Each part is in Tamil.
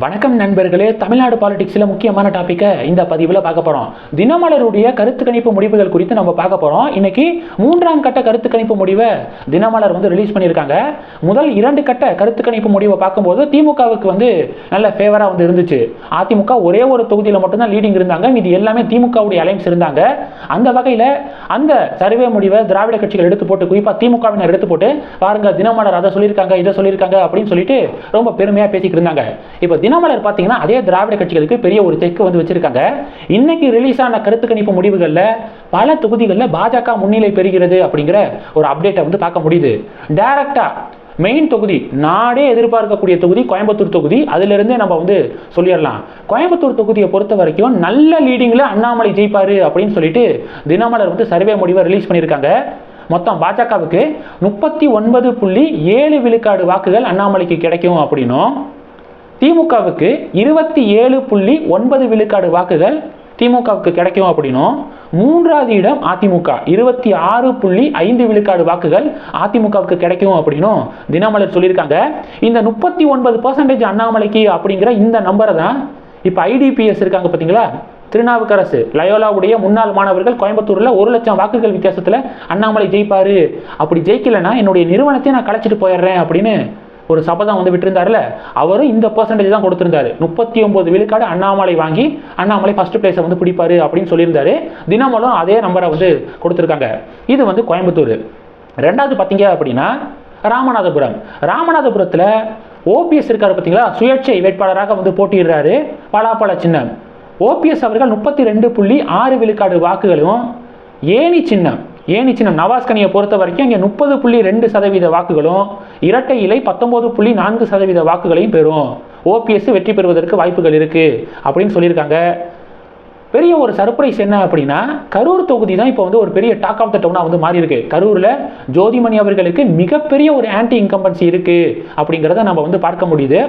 வணக்கம் நண்பர்களே தமிழ்நாடு பாலிடிக்ஸில் முக்கியமான டாப்பிக்கை இந்த பதிவில் பார்க்க போகிறோம் தினமலருடைய கருத்து கணிப்பு முடிவுகள் குறித்து நம்ம பார்க்க போகிறோம் இன்னைக்கு மூன்றாம் கட்ட கருத்து கணிப்பு முடிவை தினமலர் வந்து ரிலீஸ் பண்ணியிருக்காங்க. முதல் இரண்டு கட்ட கருத்து கணிப்பு முடிவை பார்க்கும்போது திமுகவுக்கு வந்து நல்ல ஃபேவராக வந்து இருந்துச்சு. அதிமுக ஒரே ஒரு தொகுதியில் மட்டும்தான் லீடிங் இருந்தாங்க. இது எல்லாமே திமுகவுடைய அலைன்ஸ் இருந்தாங்க. அந்த வகையில் அந்த சர்வே முடிவை திராவிட கட்சிகள் எடுத்து போட்டு குறிப்பாக திமுகவினர் எடுத்து போட்டு பாருங்க தினமலர் அதை சொல்லியிருக்காங்க இதை சொல்லியிருக்காங்க அப்படின்னு சொல்லிட்டு ரொம்ப பெருமையாக பேசிக்கிட்டு இருந்தாங்க. இப்போ தினமலர் பார்த்தீங்கன்னா அதே திராவிட கட்சிகளுக்கு பெரிய ஒரு தெற்கு வந்து வச்சிருக்காங்க. இன்னைக்கு ரிலீஸ் ஆன கருத்து கணிப்பு முடிவுகளில் பல தொகுதிகளில் பாஜக முன்னிலை பெறுகிறது அப்படிங்கிற ஒரு அப்டேட்டை வந்து பார்க்க முடியுது. டைரக்டா மெயின் தொகுதி நாடே எதிர்பார்க்கக்கூடிய தொகுதி கோயம்புத்தூர் தொகுதி அதிலிருந்தே நம்ம வந்து சொல்லிடலாம். கோயம்புத்தூர் தொகுதியை பொறுத்த வரைக்கும் நல்ல லீடிங்கில் அண்ணாமலை ஜெயிப்பாரு அப்படின்னு சொல்லிட்டு தினமலர் வந்து சர்வே முடிவை ரிலீஸ் பண்ணியிருக்காங்க. மொத்தம் பாஜகவுக்கு முப்பத்தி ஒன்பது புள்ளி ஏழு விழுக்காடு வாக்குகள் அண்ணாமலைக்கு கிடைக்கும் அப்படின்னும். திமுகவுக்கு இருபத்தி ஏழு புள்ளி ஒன்பது விழுக்காடு வாக்குகள் திமுகவுக்கு கிடைக்கும் அப்படின்னும் மூன்றாவது இடம் அதிமுக இருபத்தி ஆறு புள்ளி ஐந்து விழுக்காடு வாக்குகள் அதிமுகவுக்கு கிடைக்கும் அப்படின்னும் தினமலர் சொல்லியிருக்காங்க. இந்த முப்பத்தி ஒன்பது பர்சன்டேஜ் அண்ணாமலைக்கு அப்படிங்கிற இந்த நம்பரை தான் இப்போ ஐடிபிஎஸ் இருக்காங்க பார்த்தீங்களா திருநாவுக்கரசு லயோலாவுடைய முன்னாள் மாணவர்கள் கோயம்புத்தூரில் ஒரு லட்சம் வாக்குகள் வித்தியாசத்தில் அண்ணாமலை ஜெயிப்பாரு. அப்படி ஜெயிக்கலைன்னா என்னுடைய நிறுவனத்தை நான் கலைச்சிட்டு போயிடுறேன் அப்படின்னு ஒரு சபதம் வந்து விட்டுருந்தார்ல அவரும் இந்த பர்சன்டேஜ் தான் கொடுத்திருந்தாரு. முப்பத்தி ஒன்பது விழுக்காடு அண்ணாமலை வாங்கி அண்ணாமலை ஃபர்ஸ்ட் பிளேஸை வந்து பிடிப்பாரு அப்படின்னு சொல்லியிருந்தாரு. தினமலும் அதே நம்பரை வந்து கொடுத்துருக்காங்க. இது வந்து கோயம்புத்தூர். ரெண்டாவது பார்த்தீங்க அப்படின்னா ராமநாதபுரம். ராமநாதபுரத்தில் ஓபிஎஸ் இருக்கார் பார்த்தீங்களா? சுயேட்சை வேட்பாளராக வந்து போட்டியிடுறாரு. பலாப்பழ சின்னம். ஓபிஎஸ் அவர்கள் முப்பத்தி ரெண்டு புள்ளி ஆறு விழுக்காடு வாக்குகளும் ஏணி சின்னம். ஏணி சின்னம் நவாஸ்கனியை பொறுத்த வரைக்கும் இங்கே முப்பது புள்ளி ரெண்டு சதவீத வாக்குகளும் இரட்டை இலை பத்தொம்போது புள்ளி நான்கு சதவீத வாக்குகளையும் பெறும். ஓபிஎஸ் வெற்றி பெறுவதற்கு வாய்ப்புகள் இருக்குது அப்படின்னு சொல்லியிருக்காங்க. பெரிய ஒரு சர்ப்ரைஸ் என்ன அப்படின்னா கரூர் தொகுதி தான் இப்போ வந்து ஒரு பெரிய டாக் ஆஃப் த டவுனாக வந்து மாறி இருக்கு கரூரில் ஜோதிமணி அவர்களுக்கு மிகப்பெரிய ஒரு ஆன்டி இன்கம்பன்சி இருக்குது அப்படிங்கிறத நம்ம வந்து பார்க்க முடியுது.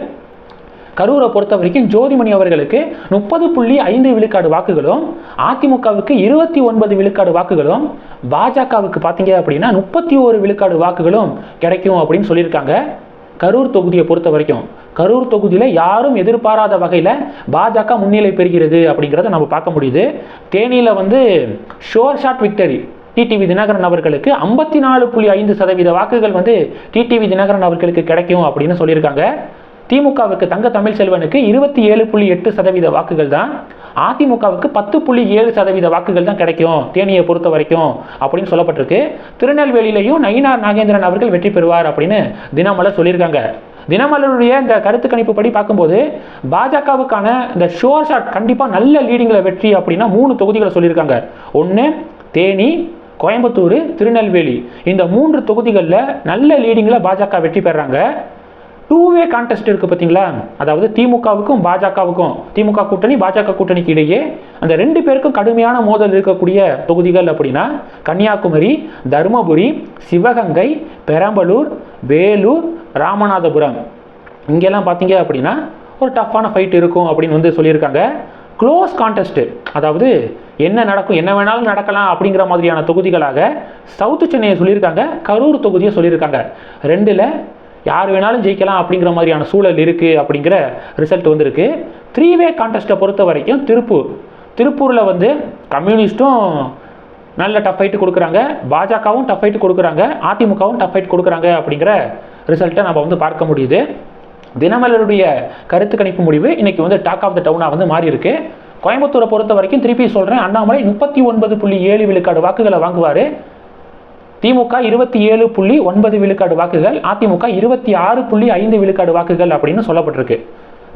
கரூரை பொறுத்த வரைக்கும் ஜோதிமணி அவர்களுக்கு முப்பது புள்ளி ஐந்து விழுக்காடு வாக்குகளும் அதிமுகவுக்கு இருபத்தி ஒன்பது விழுக்காடு வாக்குகளும் பாஜகவுக்கு பார்த்தீங்க அப்படின்னா முப்பத்தி ஒரு விழுக்காடு வாக்குகளும் கிடைக்கும் அப்படின்னு சொல்லியிருக்காங்க. கரூர் தொகுதியை பொறுத்த வரைக்கும் கரூர் தொகுதியில் யாரும் எதிர்பாராத வகையில் பாஜக முன்னிலை பெறுகிறது அப்படிங்கிறத நம்ம பார்க்க முடியுது. தேனியில் வந்து sure shot victory TTV Dinakaran அவர்களுக்கு ஐம்பத்தி நாலு புள்ளி ஐந்து சதவீத வாக்குகள் வந்து டிடிவி தினகரன் அவர்களுக்கு கிடைக்கும் அப்படின்னு சொல்லியிருக்காங்க. திமுகவுக்கு தங்க தமிழ்செல்வனுக்கு இருபத்தி ஏழு புள்ளி எட்டு சதவீத வாக்குகள் தான். அதிமுகவுக்கு பத்து புள்ளி ஏழு சதவீத வாக்குகள் தான் கிடைக்கும் தேனியை பொறுத்த வரைக்கும் அப்படின்னு சொல்லப்பட்டிருக்கு. திருநெல்வேலியிலையும் நயினார் நாகேந்திரன் அவர்கள் வெற்றி பெறுவார் அப்படின்னு தினமலர் சொல்லியிருக்காங்க. தினமலருடைய இந்த கருத்து கணிப்பு படி பார்க்கும்போது பாஜகவுக்கான இந்த ஷோர் ஷாட் கண்டிப்பாக நல்ல லீடிங்கில் வெற்றி அப்படின்னா மூணு தொகுதிகளை சொல்லியிருக்காங்க. ஒன்று தேனி கோயம்புத்தூர் திருநெல்வேலி. இந்த மூன்று தொகுதிகளில் நல்ல லீடிங்கில் பாஜக வெற்றி பெறாங்க. டூ வே கான்டெஸ்ட் இருக்குது பார்த்தீங்களா? அதாவது திமுகவுக்கும் பாஜகவுக்கும் திமுக கூட்டணி பாஜக கூட்டணிக்கு இடையே அந்த ரெண்டு பேருக்கும் கடுமையான மோதல் இருக்கக்கூடிய தொகுதிகள் அப்படின்னா கன்னியாகுமரி தருமபுரி சிவகங்கை பெரம்பலூர் வேலூர் ராமநாதபுரம். இங்கெல்லாம் பார்த்தீங்க அப்படின்னா ஒரு டஃப்பான ஃபைட் இருக்கும் அப்படின்னு வந்து சொல்லியிருக்காங்க. க்ளோஸ் கான்டெஸ்ட்டு அதாவது என்ன நடக்கும் என்ன வேணாலும் நடக்கலாம் அப்படிங்கிற மாதிரியான தொகுதிகளாக சவுத்து சென்னையை சொல்லியிருக்காங்க கரூர் தொகுதியை சொல்லியிருக்காங்க. ரெண்டில் யார் வேணாலும் ஜெயிக்கலாம் அப்படிங்கிற மாதிரியான சூழல் இருக்குது அப்படிங்கிற ரிசல்ட் வந்திருக்கு. த்ரீ வே கான்டெஸ்ட்டை பொறுத்த வரைக்கும் திருப்பூர். திருப்பூரில் வந்து கம்யூனிஸ்ட்டும் நல்ல டஃப் ஃபைட்டு கொடுக்குறாங்க. பாஜகவும் டஃப் ஃபைட்டு கொடுக்குறாங்க. அதிமுகவும் டஃப் ஃபைட் கொடுக்குறாங்க அப்படிங்கிற ரிசல்ட்டை நம்ம வந்து பார்க்க முடியுது. தினமலருடைய கருத்து கணிப்பு முடிவு இன்றைக்கி வந்து டாக் ஆஃப் த டவுனாக வந்து மாறி இருக்கு கோயம்புத்தூரை பொறுத்த வரைக்கும் திருப்பி சொல்கிறேன் அண்ணாமலை முப்பத்தி ஒன்பது புள்ளி ஏழு விழுக்காடு வாக்குகளை வாங்குவார். திமுக இருபத்தி ஏழு புள்ளி ஒன்பது விழுக்காடு வாக்குகள் அதிமுக இருபத்தி ஆறு புள்ளி ஐந்து விழுக்காடு வாக்குகள் அப்படின்னு சொல்லப்பட்டிருக்கு.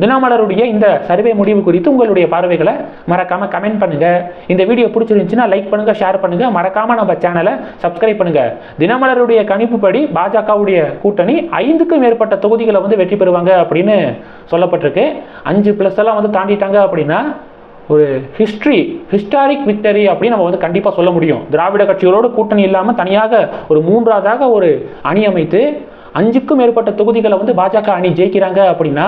தினமலருடைய இந்த சர்வே முடிவு குறித்து உங்களுடைய பார்வைகளை மறக்காம கமெண்ட் பண்ணுங்க. இந்த வீடியோ பிடிச்சிருந்துச்சுன்னா லைக் பண்ணுங்க ஷேர் பண்ணுங்க. மறக்காம நம்ம சேனலை சப்ஸ்கிரைப் பண்ணுங்க. தினமலருடைய கணிப்புப்படி பாஜகவுடைய கூட்டணி ஐந்துக்கும் மேற்பட்ட தொகுதிகளை வந்து வெற்றி பெறுவாங்க அப்படின்னு சொல்லப்பட்டிருக்கு. அஞ்சு பிளஸ் எல்லாம் வந்து தாண்டிட்டாங்க அப்படின்னா ஒரு ஹிஸ்ட்ரி ஹிஸ்டாரிக் விக்டரி அப்படின்னு நம்ம வந்து கண்டிப்பாக சொல்ல முடியும். திராவிட கட்சிகளோடு கூட்டணி இல்லாமல் தனியாக ஒரு மூன்றாவதாக ஒரு அணி அமைத்து அஞ்சுக்கும் மேற்பட்ட தொகுதிகளை வந்து பாஜக அணி ஜெயிக்கிறாங்க அப்படின்னா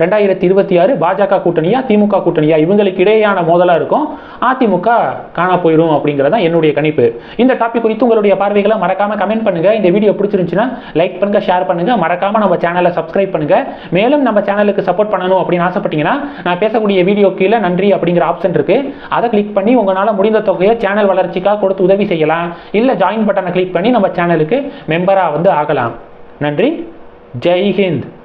ரெண்டாயிரத்தி இருபத்தி ஆறு பாஜக கூட்டணியா திமுக கூட்டணியா? இவங்களுக்கு இடையேயான மோதலாக இருக்கும். அதிமுக காணா போயிடும் அப்படிங்கிறது தான் என்னுடைய கணிப்பு. இந்த டாபிக் குறித்து உங்களுடைய பார்வைகளை மறக்காம கமெண்ட் பண்ணுங்க. இந்த வீடியோ பிடிச்சிருந்துச்சுன்னா லைக் பண்ணுங்க ஷேர் பண்ணுங்க. மறக்காம நம்ம சேனலை சப்ஸ்கிரைப் பண்ணுங்க. மேலும் நம்ம சேனலுக்கு சப்போர்ட் பண்ணணும் அப்படின்னு ஆசைப்பட்டீங்கன்னா நான் பேசக்கூடிய வீடியோ கீழே நன்றி அப்படிங்கிற ஆப்ஷன் இருக்கு. அதை கிளிக் பண்ணி உங்களால் முடிந்த தொகையை சேனல் வளர்ச்சிக்காக கொடுத்து உதவி செய்யலாம். இல்லை ஜாயின் பட்டனை கிளிக் பண்ணி நம்ம சேனலுக்கு மெம்பராக வந்து ஆகலாம். நன்றி. ஜெய் ஹிந்த்.